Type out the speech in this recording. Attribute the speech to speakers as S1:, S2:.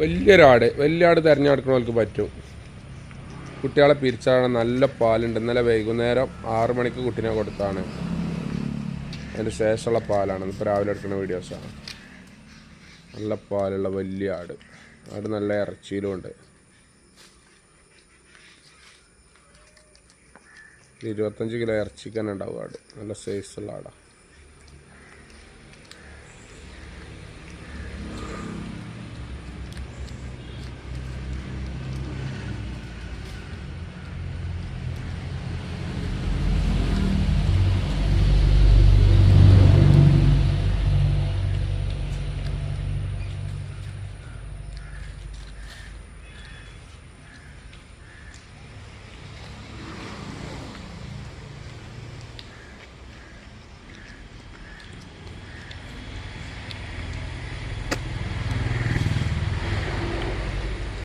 S1: വലിയൊരാട് വലിയ ആട് തിരഞ്ഞെടുക്കണവർക്ക് പറ്റും. കുട്ടികളെ പിരിച്ചാണ് നല്ല പാലുണ്ട്. ഇന്നലെ വൈകുന്നേരം ആറ് മണിക്ക് കുട്ടീനെ കൊടുത്താണ്. അതിന് ശേഷമുള്ള പാലാണ്. ഇപ്പോൾ രാവിലെ എടുക്കുന്ന വീഡിയോസാണ് നല്ല പാലുള്ള വലിയ ആട് ആട് നല്ല ഇറച്ചിയിലുമുണ്ട് ഇരുപത്തഞ്ച് കിലോ ഇറച്ചിക്ക് തന്നെ ഉണ്ടാവും ആട്. നല്ല സൈസുള്ള ആടാണ്